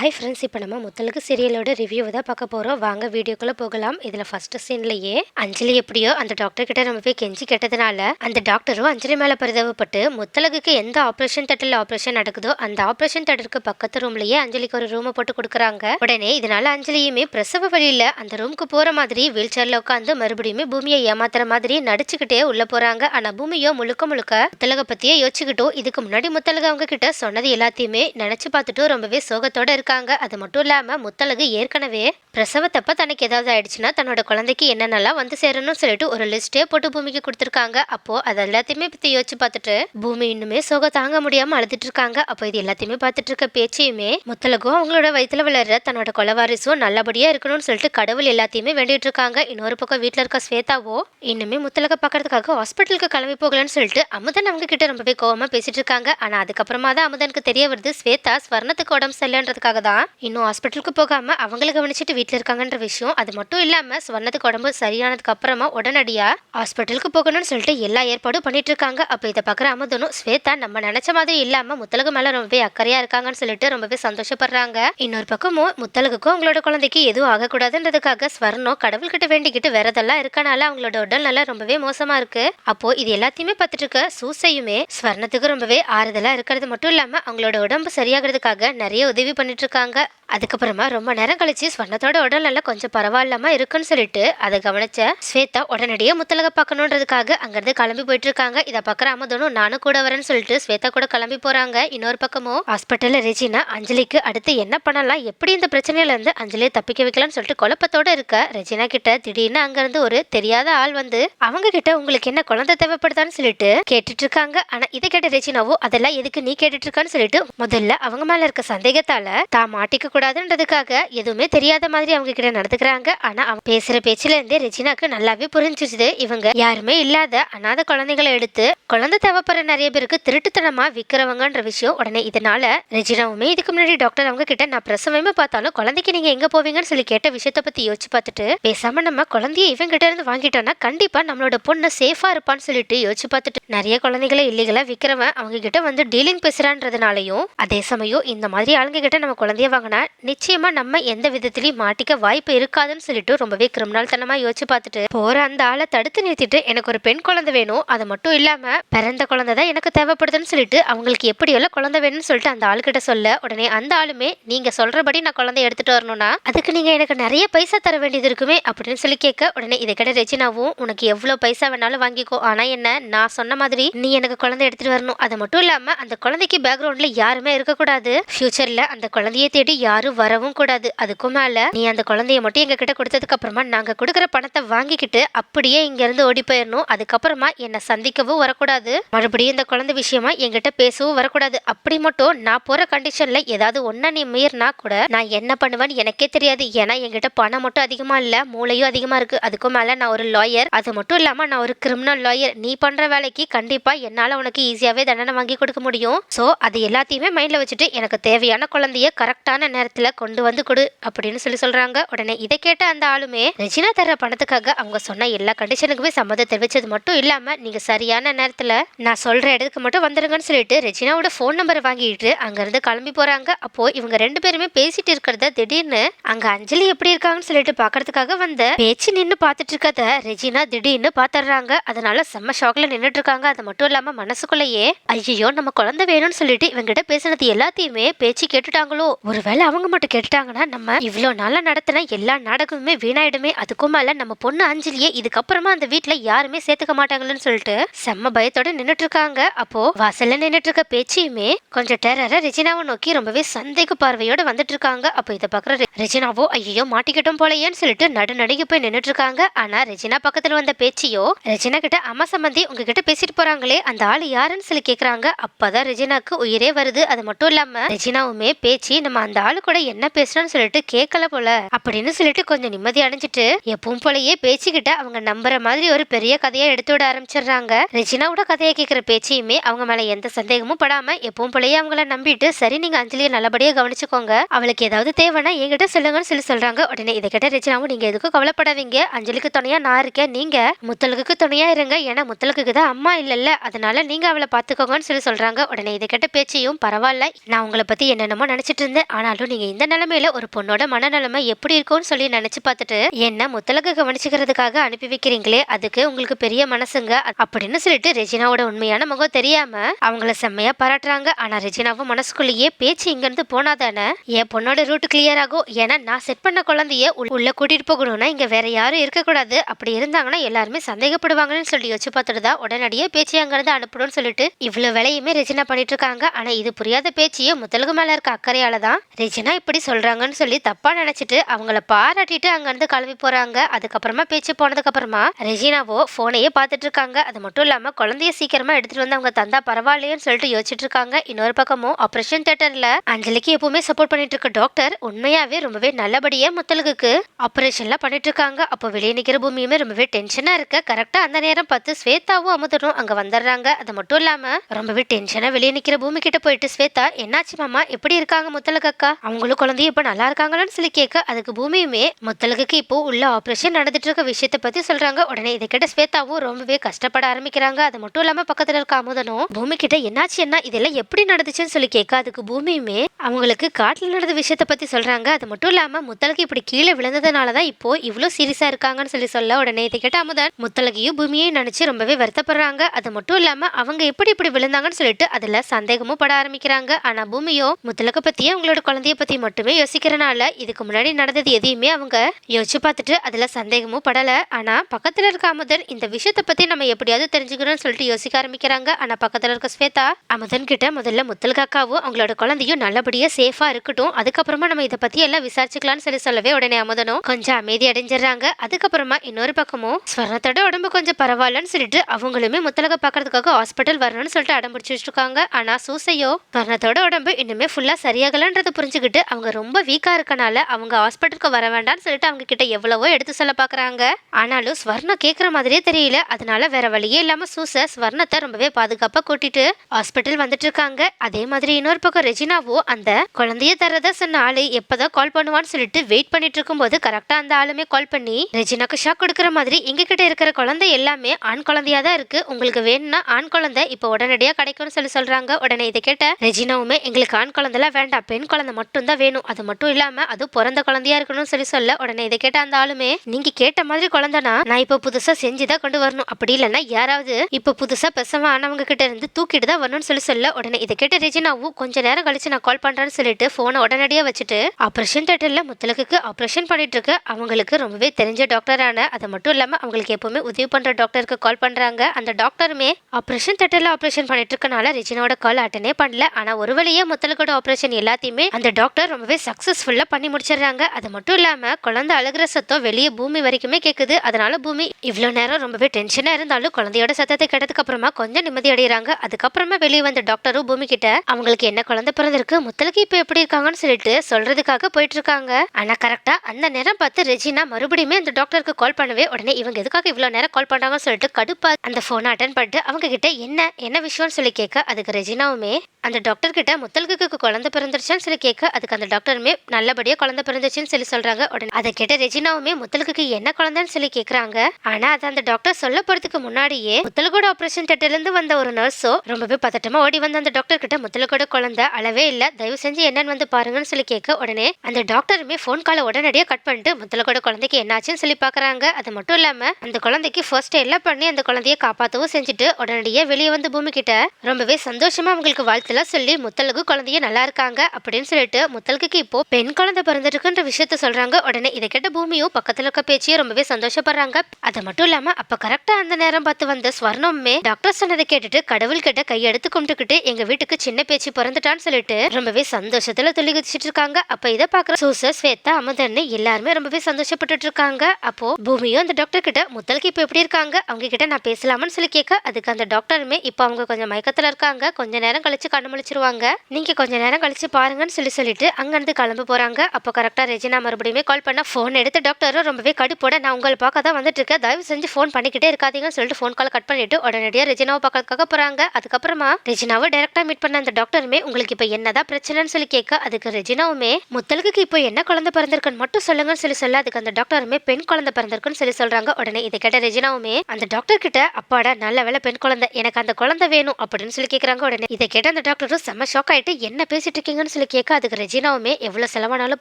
Hi friends இப்போ நம்ம முத்தலுக்கு சீரியலோட review தான் பார்க்க போகிறோம் வாங்க வீடியோக்குள்ளே போகலாம். இதில் ஃபர்ஸ்ட் சீன்லேயே அஞ்சலி எப்படியோ அந்த டாக்டர் கிட்ட நம்ம போய் கெஞ்சி கேட்டதுனால அந்த டாக்டரும் அஞ்சலி மேலே பரிதவப்பட்டு முத்தலகுக்கு எந்த ஆப்ரேஷன் தட்டில் ஆப்ரேஷன் நடக்குதோ அந்த ஆப்ரேஷன் தட்டிற்கு பக்கத்து ரூம்லயே அஞ்சலிக்கு ஒரு ரூமை போட்டு கொடுக்குறாங்க. உடனே இதனால அஞ்சலியுமே பிரசவ வழியில அந்த ரூமுக்கு போற மாதிரி வீல் சேரில் உட்காந்து மறுபடியுமே பூமியை ஏமாத்துற மாதிரி நடிச்சுக்கிட்டே உள்ள போறாங்க. ஆனால் பூமியோ முழுக்க முழுக்க முத்தலக பற்றியே யோசிச்சுக்கிட்டோ இதுக்கு முன்னாடி முத்தலக அவங்க கிட்ட சொன்னது எல்லாத்தையுமே நினச்சி பார்த்துட்டு ரொம்பவே சோகத்தோட இருக்காங்க. அது மட்டும் இல்லாமல் முத்தலகு ஏற்கனவே பிரசவத்தப்ப தனக்கு ஏதாவது ஆயிடுச்சுன்னா தன்னோட குழந்தைக்கு என்னென்னலாம் வந்து சேரணும்னு சொல்லிட்டு ஒரு லிஸ்டே போட்டு பூமிக்கு கொடுத்துருக்காங்க. அப்போ அது எல்லாத்தையுமே பத்தி யோசிச்சு பார்த்துட்டு பூமி இன்னுமே சோகம் தாங்க முடியாம அழுதுட்டு இருக்காங்க. அப்போ இது எல்லாத்தையுமே பார்த்துட்டு இருக்க பேச்சையுமே முத்தலகும் அவங்களோட வயிற்றுல வளர்ற தன்னோட கொலவாரிசும் நல்லபடியா இருக்கணும்னு சொல்லிட்டு கடவுள் எல்லாத்தையுமே வேண்டிட்டு இருக்காங்க. இன்னொரு பக்கம் வீட்டில் இருக்க ஸ்வேதாவோ இன்னுமே முத்தலக பார்க்கறதுக்காக ஹாஸ்பிட்டலுக்கு கிளம்பி போகலன்னு சொல்லிட்டு அமுதன் அவங்க கிட்ட ரொம்பவே கோவமா பேசிட்டு இருக்காங்க. ஆனா அதுக்கப்புறமா தான் அமுதனுக்கு தெரிய வருது ஸ்வேதா ஸ்வர்ணத்துக்கு உடம்பு சரியில்லைன்றதுக்காக தான் இன்னும் ஹாஸ்பிட்டலுக்கு போகாம அவங்கள கவனிச்சுட்டு வீட்டில் இருக்காங்கன்ற விஷயம் அது மட்டும் இல்லாம ஸ்வர்ணத்துக்கு உடம்பு சரியானதுக்கு அப்புறமா உடனடியா ஹாஸ்பிட்டலுக்கு போகணும்னு சொல்லிட்டு எல்லா ஏற்பாடும் பண்ணிட்டு இருக்காங்க. அப்ப இதை பாக்குற அமுதனும் ஸ்வேதா நம்ம நினைச்ச மாதிரி இல்லாம முத்தலகு மேல ரொம்பவே அக்கறையா இருக்காங்கன்னு சொல்லிட்டு ரொம்பவே சந்தோஷப்படுறாங்க. இன்னொரு பக்கமும் முத்தலகுக்கும் அவங்களோட குழந்தைக்கு எதுவும் ஆகக்கூடாதுன்றதுக்காக ஸ்வர்ணம் கடவுள்கிட்ட வேண்டிக்கிட்டு விரதெல்லாம் இருக்கனால அவங்களோட உடல் நல்லா ரொம்பவே மோசமா இருக்கு. அப்போ இது எல்லாத்தையுமே பார்த்துட்டு இருக்க சூசையுமே ஸ்வர்ணத்துக்கு ரொம்பவே ஆறுதலா இருக்கிறது மட்டும் இல்லாம அவங்களோட உடம்பு சரியாகிறதுக்காக நிறைய உதவி பண்ணிட்டு இருக்காங்க அதுக்கப்புறமா ரொம்ப நேரம் கழிச்சு ஸ்வர்ணத்தோட உடல் நல்லா கொஞ்சம் பரவாயில்லாம இருக்குன்னு சொல்லிட்டு அதை கவனிச்ச ஸ்வேதா உடனடியே முத்தலக பார்க்கணுன்றதுக்காக அங்கிருந்து கிளம்பி போயிட்டு இருக்காங்க இதை பார்க்குற அமுதனும் நானும் கூட வரேன்னு சொல்லிட்டு ஸ்வேதா கூட கிளம்பி போறாங்க. இன்னொரு பக்கமும் ஹாஸ்பிட்டல்ல ரெஜினா அஞ்சலிக்கு அடுத்து என்ன பண்ணலாம்? எப்படி இந்த பிரச்சனையில இருந்து அஞ்சலியை தப்பிக்க வைக்கலாம்னு சொல்லிட்டு குழப்பத்தோட இருக்க. ரெஜினா கிட்ட திடீர்னு அங்கிருந்து ஒரு தெரியாத ஆள் வந்து அவங்க கிட்ட உங்களுக்கு என்ன குழந்தை தேவைப்படுதான்னு சொல்லிட்டு கேட்டுட்டு இருக்காங்க ஆனா இதை கேட்ட ரெஜினாவோ அதெல்லாம் எதுக்கு நீ கேட்டுட்டு இருக்கான்னு சொல்லிட்டு முதல்ல அவங்க மேல இருக்க சந்தேகத்தால தான் மாட்டிக்க கூடாதுன்றதுக்காக எதுவுமே தெரியாத மாதிரி அவங்க கிட்ட நடந்துக்கிறாங்க. ஆனா அவங்க பேசுற பேச்சுலேருந்தே ரெஜினாக்கு நல்லாவே புரிஞ்சிச்சுது. இவங்க யாருமே இல்லாத அனாதை குழந்தைகளை எடுத்து குழந்தை தேவைப்படுற நிறைய பேருக்கு திருட்டுத்தனமா விற்கிறவங்கன்ற விஷயம் உடனே இதனால ரெஜினாவுமே இதுக்கு முன்னாடி டாக்டர் அவங்க கிட்ட நான் பிரசவமே பார்த்தாலும் குழந்தைக்கு நீங்க எங்க போவீங்கன்னு சொல்லி கேட்ட விஷயத்த பத்தி யோசிச்சு பார்த்துட்டு பேசாம நம்ம குழந்தைய இவங்க கிட்ட இருந்து வாங்கிட்டோம்னா கண்டிப்பா நம்மளோட பொண்ணு சேஃபா இருப்பான்னு சொல்லிட்டு யோசிச்சு பார்த்துட்டு நிறைய குழந்தைகளை இல்லீகலா விற்கிறவன் அவங்க கிட்ட வந்து டீலிங் பேசுறான்றதுனாலையும் அதே சமயம் இந்த மாதிரி ஆளுங்க கிட்ட நம்ம குழந்தைய வாங்கினா நிச்சயமா நம்ம எந்த விதத்திலையும் மாட்டிக்க வாய்ப்பு இருக்காதுன்னு சொல்லிட்டு ரொம்பவே கிரிமினல் தனமா யோசிச்சு பார்த்துட்டு போற அந்த ஆளை தடுத்து நிறுத்திட்டு எனக்கு ஒரு பெண் குழந்தை வேணும். அது மட்டும் இல்லாம பிறந்த குழந்தை தான் எனக்கு தேவைப்படுதுன்னு சொல்லிட்டு அவங்களுக்கு எப்படி எல்லாம் குழந்தை வேணும்னு சொல்லிட்டு அந்த ஆளுகிட்ட சொல்ல உடனே அந்த ஆளுமே நீங்க சொல்றபடி நான் குழந்தைய எடுத்துட்டு வரணும்னா அதுக்கு நீங்க எனக்கு நிறைய பைசா தர வேண்டியது இருக்குமே அப்படின்னு சொல்லி கேட்க உடனே இதை கிட்ட ரெஜினாவும் உனக்கு எவ்வளவு பைசா வேணாலும் வாங்கிக்கோ. ஆனா என்ன நான் சொன்ன மாதிரி நீ எனக்கு குழந்தை எடுத்துட்டு வரணும். அது மட்டும் இல்லாம அந்த குழந்தைக்கு பேக்ரவுண்ட்ல யாருமே இருக்கக்கூடாது. ஃபியூச்சர்ல அந்த குழந்தை குழந்தைய தேடி யாரும் வரவும் கூடாது. அதுக்கும் மேல நீ அந்த குழந்தைய மட்டும் எங்க கிட்ட கொடுத்ததுக்கு அப்புறமா நாங்க கொடுக்குற பணத்தை வாங்கிக்கிட்டு அப்படியே இங்க இருந்து ஓடி போயிடணும். அதுக்கப்புறமா என்னை சந்திக்கவும் வரக்கூடாது. மறுபடியும் இந்த குழந்தை விஷயமா என்கிட்ட பேசவும் வரக்கூடாது. அப்படி மட்டும் நான் போற கண்டிஷன்ல ஏதாவது ஒன்னா நீ மீறினா கூட நான் என்ன பண்ணுவேன்னு எனக்கே தெரியாது. ஏன்னா என்கிட்ட பணம் மட்டும் அதிகமா இல்ல மூளையும் அதிகமா இருக்கு. அதுக்கும் மேல நான் ஒரு லாயர் அது மட்டும் இல்லாம நான் ஒரு கிரிமினல் லாயர் நீ பண்ற வேலைக்கு கண்டிப்பா என்னால உனக்கு ஈஸியாவே தண்டனை வாங்கி கொடுக்க முடியும். சோ அது எல்லாத்தையுமே மைண்ட்ல வச்சுட்டு எனக்கு தேவையான குழந்தைய கரெக்டான நேரத்தில் கொண்டு வந்து கொடு அப்படின்னு சொல்லி சொல்கிறாங்க உடனே இதை கேட்ட அந்த ஆளுமே ரெஜினா தர்ற பணத்துக்காக அவங்க சொன்ன எல்லா கண்டிஷனுக்குமே சம்மதம் தெரிவிச்சது மட்டும் இல்லாமல் நீங்கள் சரியான நேரத்தில் நான் சொல்கிற இடத்துக்கு மட்டும் வந்துடுங்கன்னு சொல்லிட்டு ரெஜினாவோட ஃபோன் நம்பரை வாங்கிட்டு அங்கேருந்து கிளம்பி போகிறாங்க அப்போது இவங்க ரெண்டு பேருமே பேசிட்டு இருக்கிறத திடீர்னு அங்கே அஞ்சலி எப்படி இருக்காங்கன்னு சொல்லிட்டு பார்க்கறதுக்காக வந்த பேச்சு நின்று பார்த்துட்டு இருக்கத ரெஜினா திடீர்னு பார்த்துடுறாங்க அதனால செம்ம ஷாக்ல நின்றுட்டு இருக்காங்க. அது மட்டும் இல்லாமல் மனசுக்குள்ளேயே ஐயோ நம்ம குழந்தை வேணும்னு சொல்லிட்டு இவங்கிட்ட பேசுனது எல்லாத்தையுமே பேச்சு கேட்டுட்டாங்களோ ஒருவேளை அவங்க மட்டும் கேட்டுட்டாங்கன்னா நம்ம இவ்வளோ நாளாக நடத்தின எல்லா நாடகமுமே வீணாயிடுமே. அதுக்கும் மேல நம்ம பொண்ணு அஞ்சலியே இதுக்கப்புறமா அந்த வீட்டில் யாருமே சேர்த்துக்க மாட்டாங்கன்னு சொல்லிட்டு செம்ம பயத்தோட நின்றுட்டு இருக்காங்க அப்போ வாசல்ல நின்றுட்டு இருக்க பேச்சியுமே கொஞ்சம் டெரரை ரெஜினாவை நோக்கி ரொம்பவே சந்தேக பார்வையோட வந்துட்டு இருக்காங்க அப்போ இதை பார்க்குற ரெஜினாவோ ஐயோ மாட்டிக்கிட்டோம் போலயேன்னு சொல்லிட்டு நடு நடுங்கி போய் நின்றுட்டு இருக்காங்க ஆனா ரெஜினா பக்கத்துல வந்த பேச்சியோ ரெஜினா கிட்ட அம்மா சம்பந்தி உங்ககிட்ட பேசிட்டு போறாங்களே அந்த ஆள் யாருன்னு சொல்லி கேக்குறாங்க. அப்பதான் ரெஜினாக்கு உயிரே வருது. அது மட்டும் இல்லாம ரெஜினாவுமே பேச்சு நம்ம அந்த ஆளு கூட என்ன பேசுறோம்னு சொல்லிட்டு கேட்கல போல அப்படின்னு சொல்லிட்டு கொஞ்சம் நிம்மதி அடைஞ்சிட்டு எப்பவும் போலயே பேச்சுக்கிட்ட அவங்க நம்புற மாதிரி ஒரு பெரிய கதையை எடுத்து விட ஆரம்பிச்சிடுறாங்க. ரெஜினாவோட கதையை கேட்கிற பேச்சையுமே அவங்க மேல எந்த சந்தேகமும் படாம எப்பவும் போலயே அவங்கள நம்பிட்டு சரி நீங்க அஞ்சலியை நல்லபடியா கவனிச்சுக்கோங்க. அவளுக்கு ஏதாவது தேவைன்னா என்கிட்ட சொல்லுங்கன்னு சொல்லி சொல்றாங்க. உடனே இதை கேட்ட ரெஜினாவும் நீங்க எதுக்கும் கவலைப்படாதீங்க. அஞ்சலிக்கு துணையா நான் இருக்கேன். நீங்க முத்தலுக்கு துணையா இருங்க. ஏன்னா முத்தலுக்கு தான் அம்மா இல்லல்ல. அதனால நீங்க அவளை பாத்துக்கோங்கன்னு சொல்லி சொல்றாங்க. உடனே இதை கேட்ட பேச்சையும் பரவாயில்ல. நான் உங்களை பத்தி என்னென்னமோ நினைச்சிட்டு இருந்தேன் ஆனாலும் நீங்க இந்த நிலைமையில ஒரு பொண்ணோட மனநிலைமை எப்படி இருக்கும்னு சொல்லி நினைச்சு பார்த்துட்டு என்ன முத்தலக கவனிச்சுக்கிறதுக்காக அனுப்பி வைக்கிறீங்களே அதுக்கு உங்களுக்கு பெரிய மனசுங்க அப்படின்னு சொல்லிட்டு ரெஜினாவோட உண்மையான முகம் தெரியாம அவங்கள செம்மையா பாராட்டுறாங்க. ஆனா ரெஜினாவும் மனசுக்குள்ளேயே பேச்சு இங்க இருந்து போனாதானே என் பொண்ணோட ரூட் கிளியர் ஆகும். ஏன்னா நான் செட் பண்ண குழந்தைய உள்ள கூட்டிட்டு போகணும்னா இங்க வேற யாரும் இருக்கக்கூடாது. அப்படி இருந்தாங்கன்னா எல்லாருமே சந்தேகப்படுவாங்கன்னு சொல்லி யோசிச்சு பார்த்துட்டு தான் உடனடியே பேச்சு அங்கிருந்து அனுப்பணும்னு சொல்லிட்டு இவ்வளவு வேலையுமே ரெஜினா பண்ணிட்டு இருக்காங்க. ஆனா இது புரியாத பேச்சையே முத்தலகு மேல இருக்க அக்கறையால தான் ரெஜினா இப்படி சொல்றாங்கன்னு சொல்லி தப்பா நினைச்சிட்டு அவங்கள பாராட்டிட்டு அங்கேருந்து கிளம்பி போறாங்க. அதுக்கப்புறமா பேச்சு போனதுக்கப்புறமா ரெஜினாவோ ஃபோனையே பார்த்துட்டு இருக்காங்க. அது மட்டும் இல்லாம குழந்தைய சீக்கிரமா எடுத்துட்டு வந்து அவங்க தந்தா பரவாயில்லையேன்னு சொல்லிட்டு யோசிச்சுட்டு இருக்காங்க. இன்னொரு பக்கமும் ஆப்ரேஷன் தியேட்டர்ல அஞ்சலிக்கு எப்பவுமே சப்போர்ட் பண்ணிட்டு இருக்க டாக்டர் உண்மையாவே ரொம்பவே நல்லபடியா முத்தலுக்கு ஆப்ரேஷன்லாம் பண்ணிட்டு இருக்காங்க. அப்போ வெளியே நிற்கிற பூமியுமே ரொம்பவே டென்ஷனா இருக்க. கரெக்டா அந்த நேரம் பார்த்து ஸ்வேதாவும் அமுதனும் அங்க வந்துடுறாங்க அது மட்டும் இல்லாம ரொம்பவே டென்ஷனா வெளியே நிற்கிற பூமி கிட்ட போயிட்டு ஸ்வேதா என்னாச்சு மாமா? எப்படி இருக்காங்க முத்தலகு அக்கா அவங்களும் குழந்தையும் இப்ப நல்லா இருக்காங்களான்னு சொல்லி கேட்க அதுக்கு பூமியுமே முத்தலகுக்கு இப்போ உள்ள ஆபரேஷன் நடந்துட்டு இருக்க விஷயத்த பத்தி சொல்றாங்க. உடனே இதை கேட்ட ஸ்வேதாவும் ரொம்பவே கஷ்டப்பட ஆரம்பிக்கிறாங்க. அது மட்டும் இல்லாம பக்கத்துல இருக்க அமுதனும் பூமி கிட்ட என்னாச்சு என்ன இதெல்லாம் எப்படி நடந்துச்சுன்னு சொல்லி கேட்க அதுக்கு பூமியுமே அவங்களுக்கு காட்டுல நடந்த விஷயத்த பத்தி சொல்றாங்க. அது மட்டும் இல்லாம முத்தலகு இப்படி கீழே விழுந்ததுனாலதான் இப்போ இவ்வளோ சீரியஸா இருக்காங்கன்னு சொல்லி சொல்ல உடனே இதை கேட்ட அமுதன் முத்தலகையும் பூமியையும் நினைச்சு ரொம்பவே வருத்தப்படுறாங்க. அது மட்டும் இல்லாம அவங்க எப்படி இப்படி விழுந்தாங்கன்னு சொல்லிட்டு அதுல சந்தேகமும் பட ஆரம்பிக்கிறாங்க. ஆனா பூமியோ முத்தலக பத்தியும் அவங்களோட குழந்தைய பற்றி மட்டுமே யோசிக்கிறனால இதுக்கு முன்னாடி நடந்தது எதையுமே அவங்க யோசிச்சு பார்த்துட்டு அதில் சந்தேகமும் படலை. ஆனால் பக்கத்தில் இருக்க அமுதன் இந்த விஷயத்தை பற்றி நம்ம எப்படியாவது தெரிஞ்சுக்கணும்னு சொல்லிட்டு யோசிக்க ஆரம்பிக்கிறாங்க. ஆனால் பக்கத்தில் இருக்க ஸ்வேதா அமுதன் கிட்ட முதல்ல முத்தல் காக்காவும் அவங்களோட குழந்தையும் நல்லபடியாக சேஃபாக இருக்கட்டும். அதுக்கப்புறமா நம்ம இதை பற்றி எல்லாம் விசாரிச்சுக்கலாம்னு சொல்லி சொல்லவே உடனே அமுதனும் கொஞ்சம் அமைதி அடைஞ்சிடுறாங்க. அதுக்கப்புறமா இன்னொரு பக்கமும் ஸ்வர்ணத்தோட உடம்பு கொஞ்சம் பரவாயில்லன்னு சொல்லிட்டு அவங்களுமே முத்தலக பார்க்கறதுக்காக ஹாஸ்பிட்டல் வரணும்னு சொல்லிட்டு அடம் பிடிச்சிட்டு இருக்காங்க ஆனால் சூசையோ ஸ்வர்ணத்தோட உடம்பு இன்னுமே ஃபுல்லாக ஃபுல்லா சரியாகலன்றதை புரிஞ்சுக்கிட்டு அவங்க ரொம்ப வீக்காக இருக்கனால அவங்க ஹாஸ்பிட்டலுக்கு வர வேண்டாம்னு சொல்லிட்டு அவங்க கிட்ட எவ்வளவோ எடுத்து சொல்ல பார்க்குறாங்க ஆனாலும் ஸ்வர்ணம் கேட்குற மாதிரியே தெரியல. அதனால வேற வழியே இல்லாமல் சூச ஸ்வர்ணத்தை ரொம்பவே பாதுகாப்பாக கூட்டிட்டு ஹாஸ்பிட்டல் வந்துட்டு இருக்காங்க. அதே மாதிரி இன்னொரு பக்கம் ரெஜினாவோ அந்த குழந்தைய தரதா சொன்ன ஆளு எப்போதான் கால் பண்ணுவான்னு சொல்லிட்டு வெயிட் பண்ணிட்டு இருக்கும்போது கரெக்டாக அந்த ஆளுமே கால் பண்ணி ரெஜினாக்கு ஷாக் கொடுக்குற மாதிரி எங்ககிட்ட இருக்கிற குழந்தை எல்லாமே ஆண் குழந்தையா தான் இருக்கு. உங்களுக்கு வேணும்னா ஆண் குழந்தை இப்போ உடனடியாக கிடைக்கும்னு சொல்லி சொல்றாங்க. உடனே இதை கேட்ட ரெஜினாவுமே எங்களுக்கு ஆண் குழந்தைலாம் வேண்டாம். பெண் குழந்தை மட்டும் தான் வேணும். அது மட்டும் இல்லாம அது பிறந்த குழந்தையா இருக்கணும்னு சொல்லி சொல்ல. உடனே இதை கேட்ட அந்த ஆளுமே நீங்க கேட்ட மாதிரி குழந்தைனா நான் இப்போ புதுசா செஞ்சுதான் கொண்டு வரணும். அப்படி இல்லைன்னா யாராவது இப்போ புதுசா பெசவ ஆனவங்க கிட்ட இருந்து தூக்கிட்டு தான் வரணும்னு சொல்லி சொல்ல. உடனே இதை கேட்ட ரெஜினாவும் கொஞ்ச நேரம் கழிச்சு நான் கால் பண்றேன்னு சொல்லிட்டு போனை உடனடியா வச்சுட்டு ஆபரேஷன் தேட்டர்ல முத்தலகுக்கு ஆபரேஷன் பண்ணிட்டு இருக்க அவங்களுக்கு ரொம்பவே தெரிஞ்ச டாக்டரான அது மட்டும் இல்லாம அவங்களுக்கு எப்பவுமே உதவி பண்ற டாக்டருக்கு கால் பண்றாங்க. அந்த டாக்டருமே ஆபரேஷன் தேட்டர்ல ஆபரேஷன் பண்ணிட்டு இருக்கனால ரெஜினாவோட கால் அட்டனே பண்ணல. ஆனா ஒரு வழியே முத்தலகோட ஆபரேஷன் எல்லாத்தையுமே எல்லாத்தையுமே அந்த டாக்டர் ரொம்பவே சக்சஸ்ஃபுல்லா பண்ணி முடிச்சிடுறாங்க. அது மட்டும் இல்லாம குழந்தை அழுகிற சத்தம் வெளியே பூமி வரைக்குமே கேக்குது. அதனால பூமி இவ்வளவு நேரம் ரொம்பவே டென்ஷனா இருந்தாலும் குழந்தையோட சத்தத்தை கேட்டதுக்கு அப்புறமா கொஞ்சம் நிம்மதி அடைகிறாங்க அதுக்கப்புறமா வெளியே வந்த டாக்டரும் பூமி கிட்ட அவங்களுக்கு என்ன குழந்தை பிறந்திருக்கு? முத்தலுக்கு இப்ப எப்படி இருக்காங்கன்னு சொல்லிட்டு சொல்றதுக்காக போயிட்டு இருக்காங்க. ஆனா கரெக்டா அந்த நேரம் பார்த்து ரெஜினா மறுபடியுமே அந்த டாக்டருக்கு கால் பண்ணவே உடனே இவங்க எதுக்காக இவ்வளவு நேரம் கால் பண்றாங்கன்னு சொல்லிட்டு கடுப்பா அந்த போனை அட்டன் பண்ணிட்டு அவங்க கிட்ட என்ன என்ன விஷயம்னு சொல்லி கேட்க அதுக்கு ரெஜினாவுமே அந்த டாக்டர் கிட்ட முத்தலுக்கு குழந்தை பிறந்துருச்சான்னு சொல்லி கேட்க அதுக்கு அந்த டாக்டருமே நல்லபடியா குழந்தை பிறந்துச்சுன்னு சொல்லி சொல்றாங்க. உடனே அதை கேட்ட ரெஜினாவுமே முத்தலுக்கு என்ன குழந்தைன்னு சொல்லி கேக்குறாங்க. ஆனா அது அந்த டாக்டர் சொல்ல போறதுக்கு முன்னாடியே முத்தலுக்கோட ஆபரேஷன் தேட்டர்ல இருந்து வந்த ஒரு நர்ஸோ ரொம்பவே பதட்டமா ஓடி வந்த அந்த டாக்டர் கிட்ட முத்தலுக்கோட குழந்தை அளவே இல்ல தயவு செஞ்சு என்னன்னு வந்து பாருங்கன்னு சொல்லி கேட்க உடனே அந்த டாக்டருமே ஃபோன் காலை உடனடியா கட் பண்ணிட்டு முத்தலுக்கோட குழந்தைக்கு என்னாச்சுன்னு சொல்லி பாக்குறாங்க. அது மட்டும் இல்லாம அந்த குழந்தைக்கு ஃபர்ஸ்ட் எல்லாம் பண்ணி அந்த குழந்தைய காப்பாத்தவும் செஞ்சுட்டு உடனடியே வெளியே வந்து பூமி கிட்ட ரொம்பவே சந்தோஷமா அவங்களுக்கு வாழ்த்துலாம் சொல்லி முத்தலுக்கு குழந்தைய நல்லா இருக்காங்க. அப்படின்னு சொல்லிட்டு முத்தலுக்கு இப்போ பெண் குழந்தை பிறந்திருக்குன்ற விஷயத்த சொல்றாங்க. உடனே இதை கேட்ட பூமியும் பக்கத்துல இருக்க பேச்சியும் ரொம்பவே சந்தோஷப்படுறாங்க. அது மட்டும் இல்லாம அப்ப கரெக்டா அந்த நேரம் பார்த்து வந்த ஸ்வர்ணமுமே டாக்டர் சொன்னதை கேட்டுட்டு கடவுள் கிட்ட கையெடுத்து கும்பிட்டுக்கிட்டு எங்க வீட்டுக்கு சின்ன பேச்சு பிறந்துட்டான்னு சொல்லிட்டு ரொம்பவே சந்தோஷத்துல துள்ளி குதிச்சிட்டு இருக்காங்க. அப்ப இதை பாக்குற சூச ஸ்வேதா அமுதன்னு எல்லாருமே ரொம்பவே சந்தோஷப்பட்டுட்டு இருக்காங்க. அப்போ பூமியும் அந்த டாக்டர் கிட்ட முத்தலுக்கு இப்ப எப்படி இருக்காங்க? அவங்க கிட்ட நான் பேசலாமான்னு சொல்லி கேட்க அதுக்கு அந்த டாக்டருமே இப்போ அவங்க கொஞ்சம் மயக்கத்துல இருக்காங்க. கொஞ்ச நேரம் கழிச்சு கண்ணு முழிச்சிருவாங்க. நீங்க கொஞ்ச நேரம் கழிச்சு பாருங்கன்னு சொல்லி சொல்லிட்டு அங்கேருந்து கிளம்ப போகிறாங்க அப்போ கரெக்டாக ரெஜினா மறுபடியுமே கால் பண்ணால் ஃபோன் எடுத்து டாக்டரும் ரொம்பவே கடுப்போட நான் உங்களை பார்க்க தான் வந்துட்டு இருக்கேன் தயவு செஞ்சு ஃபோன் பண்ணிக்கிட்டே இருக்காதீங்கன்னு சொல்லிட்டு ஃபோன் கால் கட் பண்ணிட்டு உடனடியாக ரெஜினாவை பார்க்கறதுக்காக போகிறாங்க அதுக்கப்புறமா ரெஜினாவை டேரெக்டாக மீட் பண்ண அந்த டாக்டருமே உங்களுக்கு இப்போ என்னதான் பிரச்சனைன்னு சொல்லி கேட்க அதுக்கு ரெஜினாவுமே முத்தலுக்கு இப்போ என்ன குழந்தை பிறந்திருக்குன்னு மட்டும் சொல்லுங்கன்னு சொல்லி சொல்ல அதுக்கு அந்த டாக்டருமே பெண் குழந்தை பிறந்திருக்குன்னு சொல்லி சொல்கிறாங்க உடனே இதை கேட்ட ரெஜினாவுமே அந்த டாக்டர் கிட்ட அப்பாடா நல்ல வேலை பெண் குழந்தை எனக்கு அந்த குழந்தை வேணும் அப்படின்னு சொல்லி கேட்குறாங்க உடனே இதை கேட்ட அந்த டாக்டரும் செம்ம ஷாக் ஆகிட்டு என்ன பேசிட்டு இருக்கீங்கன்னு எடுத்துருவான்னு சொல்லி கேட்க அதுக்கு ரெஜினாவுமே எவ்வளவு செலவானாலும்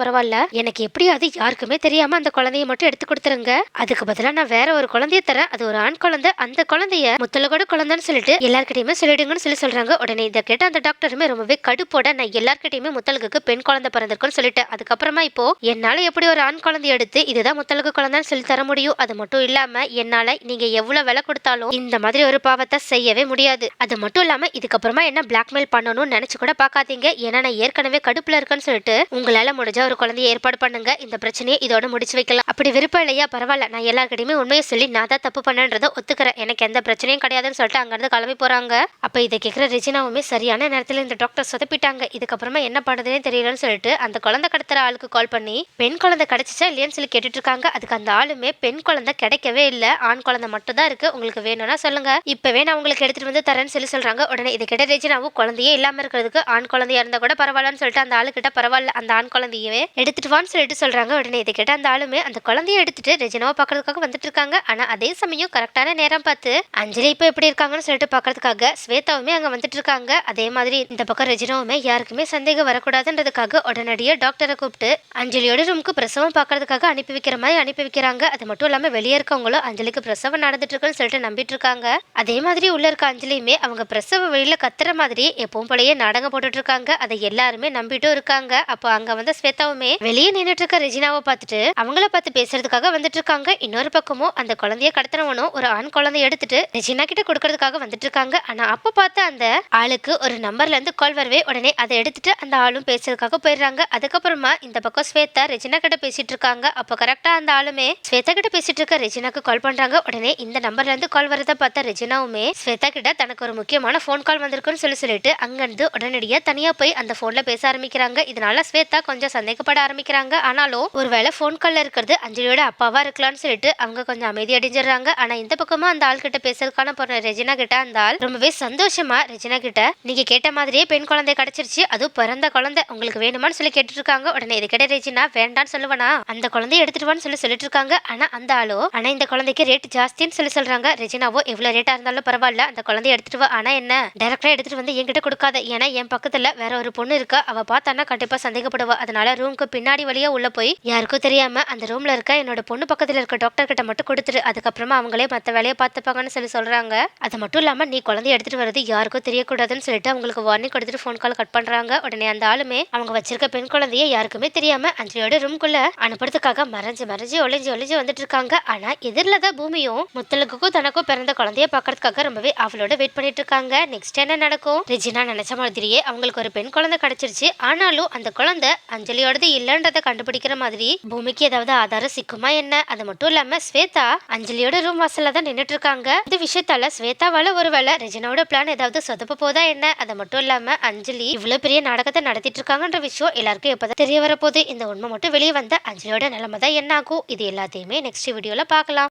பரவாயில்ல. எனக்கு எப்படியாவது யாருக்குமே தெரியாம அந்த குழந்தைய மட்டும் எடுத்து கொடுத்துருங்க. அதுக்கு பதிலா நான் வேற ஒரு குழந்தைய தரேன். அது ஒரு ஆண் குழந்தை. அந்த குழந்தைய முத்தலகோட குழந்தைன்னு சொல்லிட்டு எல்லார்கிட்டயுமே சொல்லிடுங்கன்னு சொல்லி சொல்றாங்க. உடனே இதை கேட்ட அந்த டாக்டருமே ரொம்பவே கடுப்போட நான் எல்லார்கிட்டயுமே முத்தலகுக்கு பெண் குழந்தை பிறந்திருக்குன்னு சொல்லிட்டு அதுக்கப்புறமா இப்போ என்னால எப்படி ஒரு ஆண் குழந்தைய எடுத்து இதுதான் முத்தலகு குழந்தைன்னு சொல்லி தர முடியும்? அது மட்டும் இல்லாம என்னால நீங்க எவ்வளவு விலை கொடுத்தாலும் இந்த மாதிரி ஒரு பாவத்தை செய்யவே முடியாது. அது மட்டும் இல்லாம இதுக்கப்புறமா என்ன பிளாக்மெயில் பண்ணணும்னு நினைச்சு கூட பார்க்காதீங்க. ஏன்னா நான் ஏற்கனவே கடுப்புல இருக்கேன்னு சொல்லிட்டு உங்களால முடிஞ்ச ஒரு குழந்தைய ஏற்பாடு பண்ணுங்க. இந்த பிரச்சனையை இதோட முடிச்சு வைக்கலாம். அப்படி விருப்பம் இல்லையா? பரவாயில்ல. நான் எல்லாருக்கிட்டையுமே உண்மையை சொல்லி நான் தான் தப்பு பண்ணன்றதை ஒத்துக்கிறேன். எனக்கு எந்த பிரச்சனையும் கிடையாதுன்னு சொல்லிட்டு அங்கேருந்து கிளம்பி போறாங்க. அப்ப இதை கேட்கிற ரிஜினாவுமே சரியான நேரத்துல இந்த டாக்டர் சொதப்பிட்டாங்க. இதுக்கப்புறமா என்ன பண்ணுறதுனே தெரியலன்னு சொல்லிட்டு அந்த குழந்தை கடத்துற ஆளுக்கு கால் பண்ணி பெண் குழந்தை கிடைச்சிச்சா இல்லையான்னு சொல்லி கேட்டுட்டு இருக்காங்க அதுக்கு அந்த ஆளுமே பெண் குழந்தை கிடைக்கவே இல்லை. ஆண் குழந்தை மட்டும் தான் இருக்கு. உங்களுக்கு வேணும்னா சொல்லுங்க. இப்பவே நான் உங்களுக்கு எடுத்துட்டு வந்து தரேன்னு சொல்லி சொல்றாங்க. உடனே இதை கிட்ட ரெஜினாவும் குழந்தையே இல்லாம இருக்கிறதுக்கு ஆண் குழந்தையா இருந்தா கூட பரவாயில்ல. பரவாயில்லன்னு சொல்லிட்டு அந்த ஆளுக்கிட்ட பரவாயில்ல அந்த ஆண் குழந்தையவே எடுத்துட்டு வான்னு சொல்லிட்டு சொல்றாங்க. உடனே இதை கேட்ட அந்த ஆளுமே அந்த குழந்தைய எடுத்துட்டு ரெஜினாவை பார்க்கறதுக்காக வந்துட்டு இருக்காங்க. ஆனா அதே சமயம் கரெக்டான நேரம் பார்த்து அஞ்சலி இப்போ எப்படி இருக்காங்கன்னு சொல்லிட்டு பார்க்கறதுக்காக ஸ்வேதாவுமே அங்க வந்துட்டு இருக்காங்க. அதே மாதிரி இந்த பக்கம் ரெஜினாவுமே யாருக்குமே சந்தேகம் வரக்கூடாதுன்றதுக்காக உடனடியாக டாக்டரை கூப்பிட்டு அஞ்சலியோட ரூமுக்கு பிரசவம் பார்க்கறதுக்காக அனுப்பி வைக்கிற மாதிரி அனுப்பி வைக்கிறாங்க. அது மட்டும் இல்லாம வெளியே இருக்கவங்களும் அஞ்சலிக்கு பிரசவம் நடந்துட்டு இருக்குன்னு சொல்லிட்டு நம்பிட்டு இருக்காங்க. அதே மாதிரி உள்ள இருக்க அஞ்சலியுமே அவங்க பிரசவ வெளியில கத்துற மாதிரி எப்பவும் போலயே நாடகம் போட்டுட்டு இருக்காங்க. அதை எல்லாருமே நம்பிட்டும் இருக்காங்க. அப்போ அங்க வந்து ஸ்வேதாவுமே வெளியே நின்றுட்டு இருக்க ரெஜினாவை பார்த்துட்டு அவங்கள பார்த்து பேசுறதுக்காக வந்துட்டு இருக்காங்க இன்னொரு பக்கமும் அந்த குழந்தைய கடத்தினவனும் ஒரு ஆண் குழந்தைய எடுத்துட்டு ரெஜினா கிட்ட கொடுக்கறதுக்காக வந்துட்டு இருக்காங்க ஆனா அப்ப பார்த்து அந்த ஆளுக்கு ஒரு நம்பர்ல இருந்து கால் வரவே உடனே அதை எடுத்துட்டு அந்த ஆளும் பேசுறதுக்காக போயிடுறாங்க. அதுக்கப்புறமா இந்த பக்கம் ஸ்வேதா ரெஜினா கிட்ட பேசிட்டு இருக்காங்க அப்போ கரெக்டா அந்த ஆளுமே ஸ்வேதா கிட்ட பேசிட்டு இருக்க ரெஜினாக்கு கால் பண்றாங்க. உடனே இந்த நம்பர்ல இருந்து கால் வரத பார்த்த ரெஜினாவுமே ஸ்வேதா கிட்ட தனக்கு ஒரு முக்கியமான ஃபோன் கால் வந்திருக்குன்னு சொல்லி சொல்லிட்டு அங்கிருந்து உடனடியா தனியா போய் அந்த போன்ல பேச ஆரம்பிக்கிறாங்க. இதனால ஸ்வேதா கொஞ்சம் சந்தேகப்பட ஆரம்பிக்கிறாங்க. ஆனாலும் ஒருவேளை ஃபோன் கால்ல இருக்கிறது அஞ்சலியோட அப்பாவா இருக்கலாம்னு சொல்லிட்டு அவங்க கொஞ்சம் அமைதி அடைஞ்சிடுறாங்க. ஆனா இந்த பக்கமா அந்த ஆள் கிட்ட பேசுறதுக்கான போற ரெஜினா கிட்ட அந்த ஆள் ரொம்பவே சந்தோஷமா ரெஜினா கிட்ட நீங்க கேட்ட மாதிரியே பெண் குழந்தை கிடைச்சிருச்சு. அதுவும் பிறந்த குழந்தை. உங்களுக்கு வேணுமான்னு சொல்லி கேட்டுருக்காங்க உடனே இது கிட்ட ரெஜினா வேண்டாம்னு சொல்லுவனா? அந்த குழந்தைய எடுத்துட்டு வான்னு சொல்லி சொல்லிட்டு இருக்காங்க ஆனா அந்த ஆளோ ஆனா இந்த குழந்தைக்கு ரேட் ஜாஸ்தின்னு சொல்லி சொல்றாங்க. ரெஜினாவோ எவ்வளவு ரேட்டா இருந்தாலும் பரவாயில்ல. அந்த குழந்தைய எடுத்துட்டு வா. ஆனா என்ன? டைரக்டா எடுத்துட்டு வந்து என்கிட்ட கொடுக்காத. ஏன்னா என் பக்கத்துல வேற ஒரு பொண்ணு இருக்கா? அவ பார்த்தானா கண்டிப்பா சந்தேகப்படுவா. அதனால ரூமுக்கு பின்னாடி வழியா உள்ள போய் யாருக்கும் தெரியாம அந்த ரூம்ல இருக்க என்னோட பொண்ணு பக்கத்துல இருக்க டாக்டர் கிட்ட மட்டும் கொடுத்துரு. அதுக்கப்புறமா அவங்களே மத்த வேலையை பார்த்துப்பாங்கன்னு சொல்லி சொல்றாங்க. அது மட்டும் இல்லாம நீ குழந்தைய எடுத்துட்டு வரது யாருக்கும் தெரியக்கூடாதுன்னு சொல்லிட்டு அவங்களுக்கு வார்னிங் கொடுத்துட்டு ஃபோன் கால் கட் பண்றாங்க. உடனே அந்த ஆளுமே அவங்க வச்சிருக்க பெண் குழந்தைய யாருக்குமே தெரியாம அஞ்சலியோட ரூம்குள்ள அனுப்புறதுக்காக மறைஞ்சு மறைஞ்சு ஒளிஞ்சு ஒளிஞ்சு வந்துட்டு இருக்காங்க. ஆனா எதிரில் தான் பூமியும் முத்தலுக்கும் தனக்கும் பிறந்த குழந்தைய பார்க்கறதுக்காக ரொம்பவே அவளோட வெயிட் பண்ணிட்டு இருக்காங்க. நெக்ஸ்ட் என்ன நடக்கும்? ரெஜினா நினைச்ச மாதிரியே அவங்களுக்கு ஒரு பெண் குழந்தை கிடைச்சிருச்சு ஆனாலும் அந்த குழந்தை அஞ்சலியோடது இல்லைன்றதை கண்டுபிடிக்கிற மாதிரி பூமிக்கு ஏதாவது ஆதாரம் சிக்குமா என்ன? அது மட்டும் இல்லாம ஸ்வேதா அஞ்சலியோட ரூம் வாசல்ல தான் நின்றுட்டு இருக்காங்க இந்த விஷயத்தால ஸ்வேதாவால ஒருவேளை ரெஜினாவோட பிளான் ஏதாவது சொதப்ப போதா என்ன? அது மட்டும் இல்லாம அஞ்சலி இவ்வளவு பெரிய நாடகத்தை நடத்திட்டு இருக்காங்கன்ற விஷயம் எல்லாருக்கும் எப்பதான் தெரிய வரப்போகுது. இந்த உண்மை மட்டும் வெளியே வந்த அஞ்சலியோட நிலைமை தான் என்ன ஆகும்? இது எல்லாத்தையுமே நெக்ஸ்ட் வீடியோல பார்க்கலாம்.